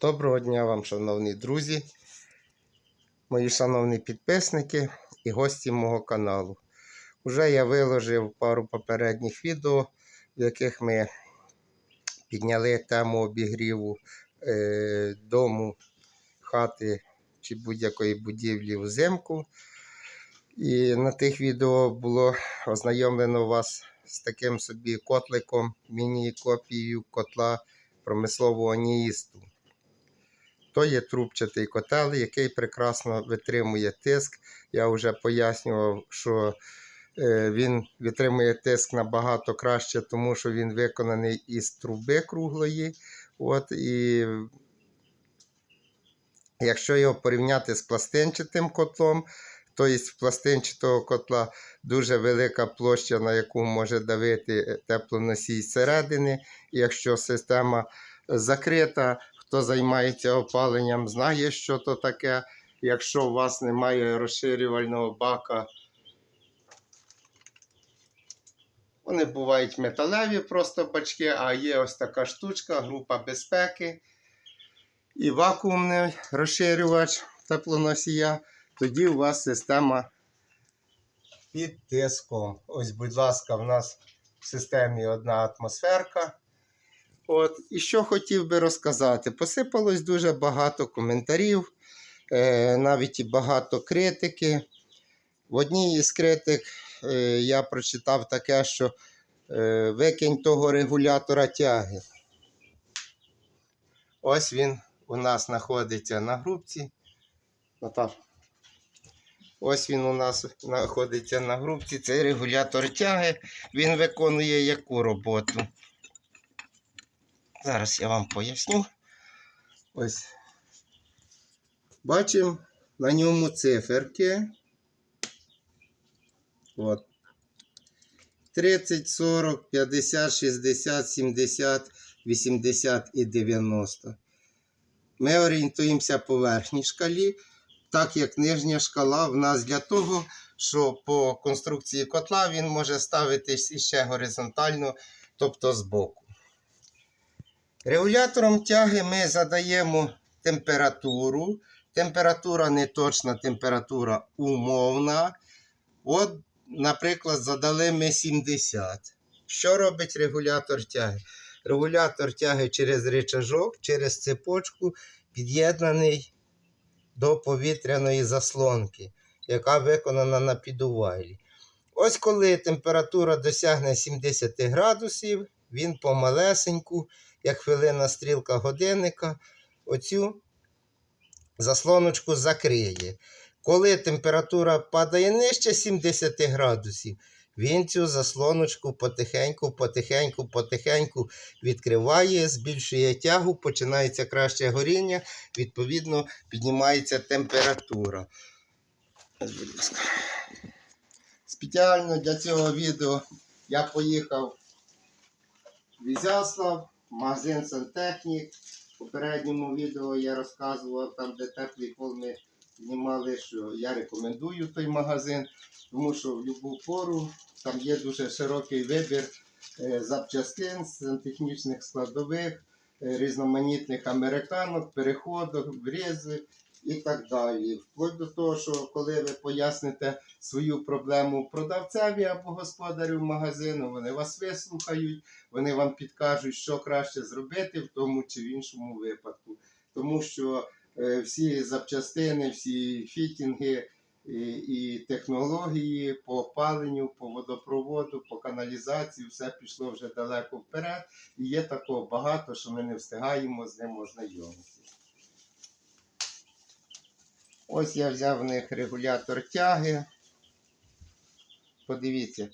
Доброго дня вам, шановні друзі, мої шановні підписники і гості мого каналу. Уже я виложив пару попередніх відео, в яких ми підняли тему обігріву е, дому, хати чи будь-якої будівлі взимку. І на тих відео було ознайомлено вас з таким собі котликом, міні-копією котла промислового ніїсту. То є трубчатий котел, який прекрасно витримує тиск. Я вже пояснював, що е, він витримує тиск набагато краще, тому що він виконаний із труби круглої. От, і якщо його порівняти з пластинчатим котлом, то із пластинчатого котла дуже велика площа, на яку може давити теплоносій зсередини. І якщо система закрита, хто займається опаленням, знає, що то таке. Якщо у вас немає розширювального бака, вони бувають металеві просто бачки, а є ось така штучка, група безпеки і вакуумний розширювач теплоносія, тоді у вас система під тиском. Ось, будь ласка, в нас в системі одна атмосферка. От, І що хотів би розказати. Посипалось дуже багато коментарів, е, навіть і багато критики. В одній із критик е, я прочитав таке, що е, викинь того регулятора тяги. Ось він у нас знаходиться на. Наташ. Ось він у нас знаходиться на грубці. Цей регулятор тяги. Він виконує яку роботу? Зараз я вам поясню. Ось. Бачимо на ньому циферки. От. 30, 40, 50, 60, 70, 80 і 90. Ми орієнтуємося по верхній шкалі, так як нижня шкала в нас для того, що по конструкції котла він може ставитись іще горизонтально, тобто збоку. Регулятором тяги ми задаємо температуру. Температура не точна, температура умовна. От, наприклад, задали ми 70. Що робить регулятор тяги? Регулятор тяги через рычажок, через цепочку під'єднаний до повітряної заслонки, яка виконана на підувайлі. Ось коли температура досягне 70 градусів, він помалесеньку як хвилина стрілка годинника, оцю заслоночку закриє. Коли температура падає нижче 70 градусів, він цю заслоночку потихеньку, потихеньку, потихеньку відкриває, збільшує тягу, починається краще горіння, відповідно, піднімається температура. Спеціально для цього відео я поїхав в Ізяслав, магазин Сантехнік. В попередньому відео я розказував там, де теплі ми знімали, що я рекомендую той магазин, тому що в будь-яку пору там є дуже широкий вибір е, запчастин, сантехнічних складових, е, різноманітних американок, переходок, врізи і так далі. Вплоть до того, що коли ви поясните свою проблему продавцеві або господарю магазину, вони вас вислухають, вони вам підкажуть, що краще зробити в тому чи в іншому випадку. Тому що е, всі запчастини, всі фітінги і, і технології по опаленню, по водопроводу, по каналізації, все пішло вже далеко вперед. І є такого багато, що ми не встигаємо з ним ознайомитися. Ось я взяв в них регулятор тяги. Подивіться,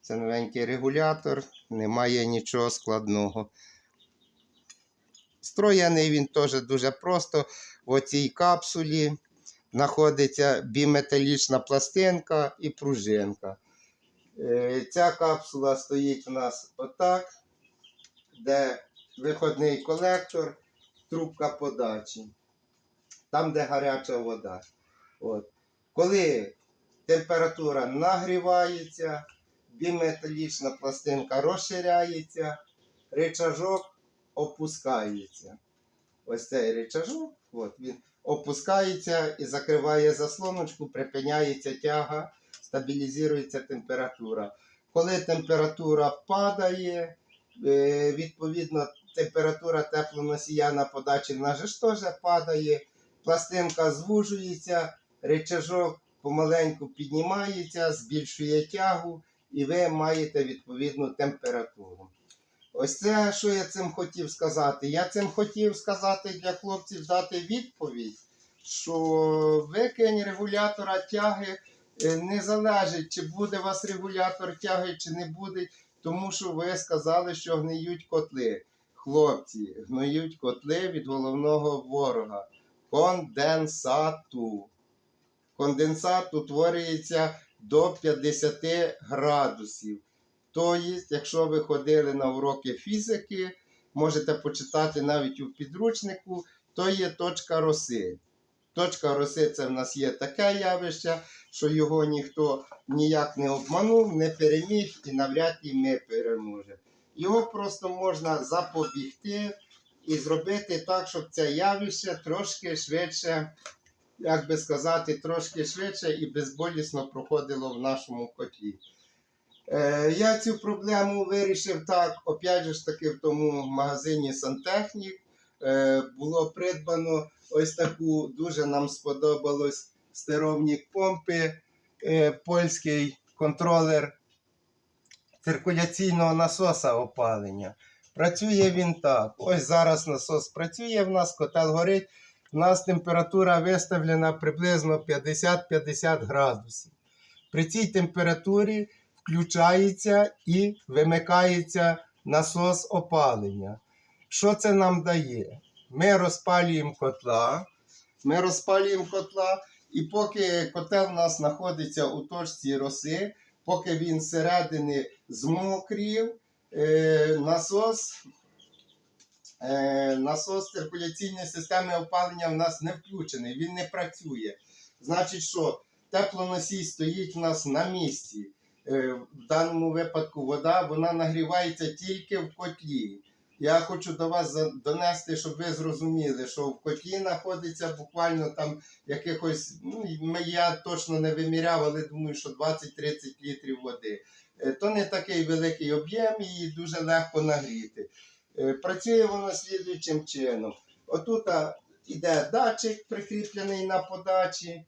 це новенький регулятор, немає нічого складного. Строєний він теж дуже просто. В оцій капсулі знаходиться біметалічна пластинка і пружинка. Е, Ця капсула стоїть у нас отак, де виходний колектор, трубка подачі. Там, де гаряча вода. От. Коли температура нагрівається, біметалічна пластинка розширяється, ричажок опускається. ось цей речажок, от він опускається і закриває заслоночку, припиняється тяга, стабілізується температура. Коли температура падає, е, відповідно температура теплоносія на подачі в нас теж падає, пластинка звужується, речажок помаленьку піднімається, збільшує тягу, і ви маєте відповідну температуру. Ось це, що я цим хотів сказати. Я цим хотів сказати для хлопців дати відповідь, що викинь регулятора тяги е, не залежить, чи буде у вас регулятор тяги, чи не буде, тому що ви сказали, що гниють котли. Хлопці, гниють котли від головного ворога конденсату. Конденсат утворюється до 50 градусів. Тобто, якщо ви ходили на уроки фізики, можете почитати навіть у підручнику, то є точка роси. Точка роси це в нас є таке явище, що його ніхто ніяк не обманув, не переміг і навряд і ми переможемо. Його просто можна запобігти і зробити так, щоб це явище трошки швидше, як би сказати, трошки швидше і безболісно проходило в нашому котлі. Е, я цю проблему вирішив так, опять ж таки в тому магазині Сантехнік. Е, було придбано ось таку, дуже нам сподобалось стеровник помпи, е, польський контролер циркуляційного насоса опалення. Працює він так. Ось зараз насос працює в нас, котел горить. У нас температура виставлена приблизно 50-50 градусів. При цій температурі включається і вимикається насос опалення. Що це нам дає? Ми розпалюємо котла, ми розпалюємо котла, і поки котел у нас знаходиться у точці роси, поки він зсередини змокрів, е, насос, е, насос циркуляційної системи опалення в нас не включений, він не працює. Значить, що теплоносій стоїть у нас на місці. Е, в даному випадку вода вона нагрівається тільки в котлі. Я хочу до вас донести, щоб ви зрозуміли, що в котлі знаходиться буквально там якихось, ну я точно не виміряв, але думаю, що 20-30 літрів води. Е, То не такий великий об'єм, її дуже легко нагріти. Е, Працює воно слідуючим чином. Отут іде датчик, прикріплений на подачі.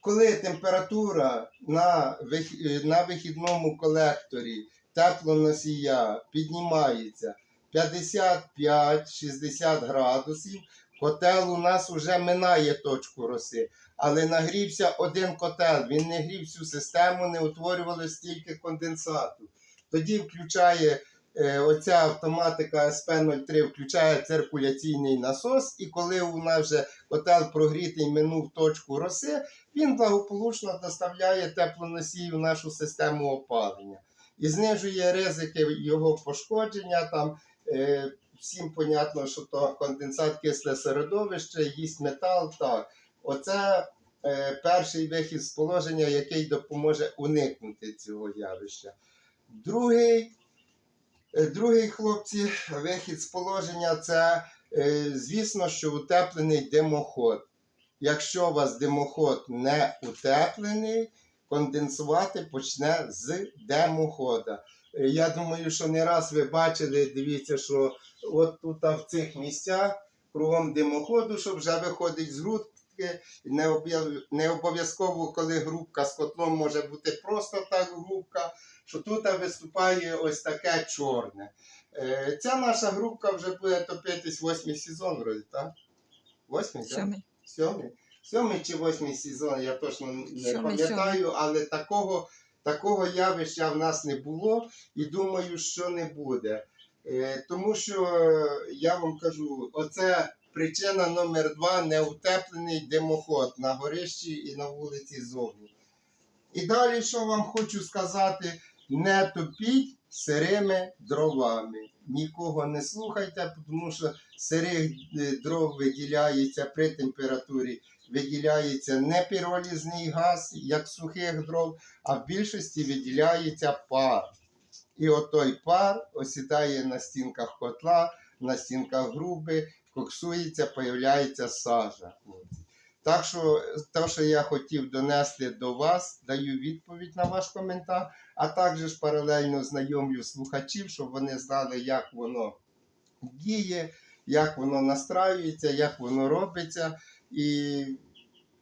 Коли температура на, е, на вихідному колекторі теплоносія піднімається 55-60 градусів, котел у нас вже минає точку роси. Але нагрівся один котел, він не грів всю систему, не утворювалося стільки конденсату. Тоді включає е, оця автоматика SP03, включає циркуляційний насос, і коли у нас вже котел прогрітий минув точку роси, він благополучно доставляє теплоносій у нашу систему опалення і знижує ризики його пошкодження. Там, е, всім понятно, що то конденсат кисле середовище, їсть метал. Так. Оце перший вихід з положення, який допоможе уникнути цього явища. Другий, е, другий хлопці, вихід з положення це, е, звісно, що утеплений димоход. Якщо у вас димоход не утеплений, конденсувати почне з димохода. Е, Я думаю, що не раз ви бачили, дивіться, що от тут в цих місцях кругом димоходу, що вже виходить з грудки. Не не обов'язково, коли грубка з котлом може бути просто так грубка, що тут виступає ось таке чорне. Е, Ця наша грубка вже буде топитись восьмий сезон, вроді, так? Восьмий, так? Сьомий. Сьомий? Сьомий чи восьмий сезон, я точно не Сьомий, пам'ятаю, але такого, такого явища в нас не було і думаю, що не буде. Е, тому що е, я вам кажу, оце причина номер два неутеплений димоход на горищі і на вулиці зовні. І далі, що вам хочу сказати, не топіть сирими дровами. Нікого не слухайте, тому що сирих е, дров виділяється при температурі, виділяється не піролізний газ, як сухих дров, а в більшості виділяється пар. І отой пар осідає на стінках котла, на стінках груби. Коксується, появляється сажа. Так що те, що я хотів донести до вас, даю відповідь на ваш коментар, а також паралельно знайомлю слухачів, щоб вони знали, як воно діє, як воно настраюється, як воно робиться. І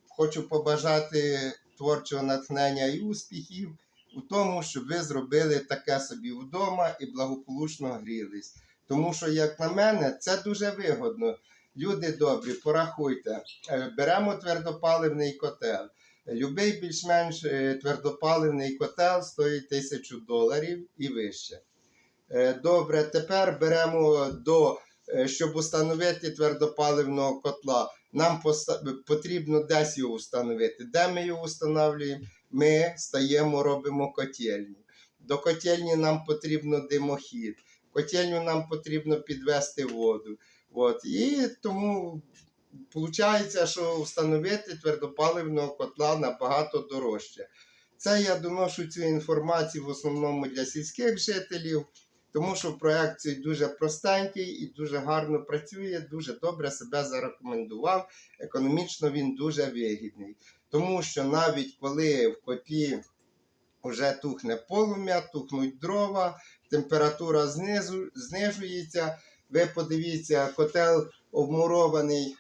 хочу побажати творчого натхнення і успіхів у тому, щоб ви зробили таке собі вдома і благополучно грілись. Тому що, як на мене, це дуже вигодно. Люди добрі, порахуйте, Е, беремо твердопаливний котел. Любий більш-менш е, твердопаливний котел стоїть тисячу доларів і вище. Е, Добре, тепер беремо до, щоб установити твердопаливного котла. Нам потрібно десь його встановити. Де ми його встановлюємо? Ми стаємо, робимо котельню. До котельні нам потрібно димохід. Котельню нам потрібно підвести воду. От. І тому виходить, що встановити твердопаливного котла набагато дорожче. Це я доношу цю інформацію в основному для сільських жителів, тому що проект цей дуже простенький і дуже гарно працює, дуже добре себе зарекомендував. Економічно він дуже вигідний. Тому що навіть коли в котлі вже тухне полум'я, тухнуть дрова, температура знизу, знижується. Ви подивіться, котел обмурований.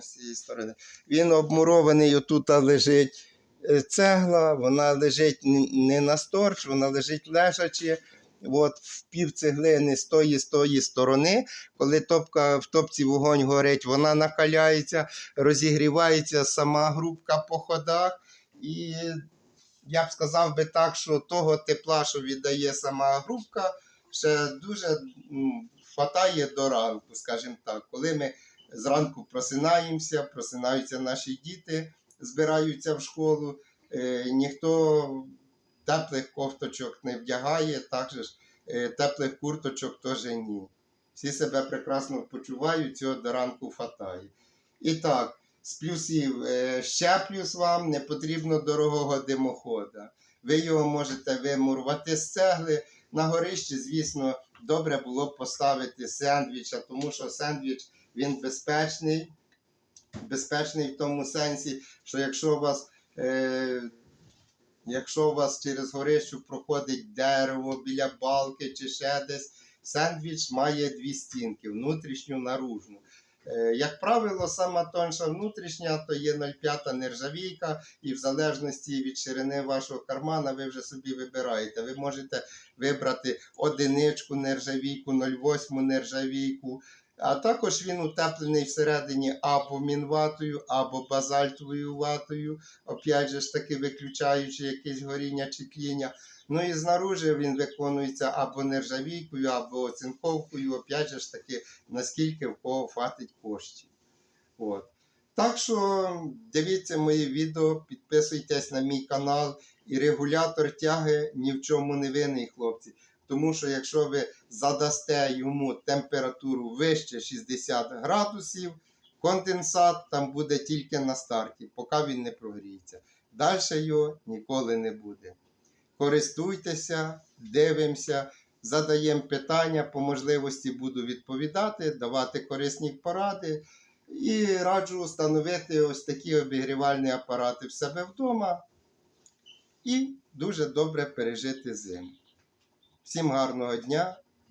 з цієї сторони. Він обмурований, отут лежить е, цегла, вона лежить не на сторч, вона лежить лежачи. От в пів цеглини з тої, з тої сторони, коли топка в топці вогонь горить, вона накаляється, розігрівається сама грубка по ходах. І я б сказав би так, що того тепла, що віддає сама грубка, ще дуже м, хватає до ранку, скажімо так. Коли ми зранку просинаємося, просинаються наші діти, збираються в школу, е, ніхто теплих кофточок не вдягає, також е, теплих курточок теж ні. Всі себе прекрасно почувають, цього до ранку хватає. І так, з плюсів, е, ще плюс вам не потрібно дорогого димохода. Ви його можете вимурувати з цегли. На горищі, звісно, добре було б поставити сендвіча, тому що сендвіч він безпечний. Безпечний в тому сенсі, що якщо у вас, е, якщо у вас через горищу проходить дерево біля балки чи ще десь, сендвіч має дві стінки внутрішню наружну. Е, Як правило, сама тонша внутрішня, то є 0,5 нержавійка, і в залежності від ширини вашого кармана ви вже собі вибираєте. Ви можете вибрати одиничку нержавійку, 0,8 нержавійку. А також він утеплений всередині або мінватою, або базальтовою ватою, опять же ж таки виключаючи якесь горіння чи тління. Ну і знаружи він виконується або нержавійкою, або оцинковкою, опять же ж таки, наскільки в кого хватить коштів. От. Так що дивіться мої відео, підписуйтесь на мій канал і регулятор тяги ні в чому не винний, хлопці. Тому що якщо ви задасте йому температуру вище 60 градусів, конденсат там буде тільки на старті, поки він не прогріється. Далі його ніколи не буде. Користуйтеся, дивимося, задаємо питання, по можливості буду відповідати, давати корисні поради. І раджу встановити ось такі обігрівальні апарати в себе вдома і дуже добре пережити зиму. Всім гарного дня,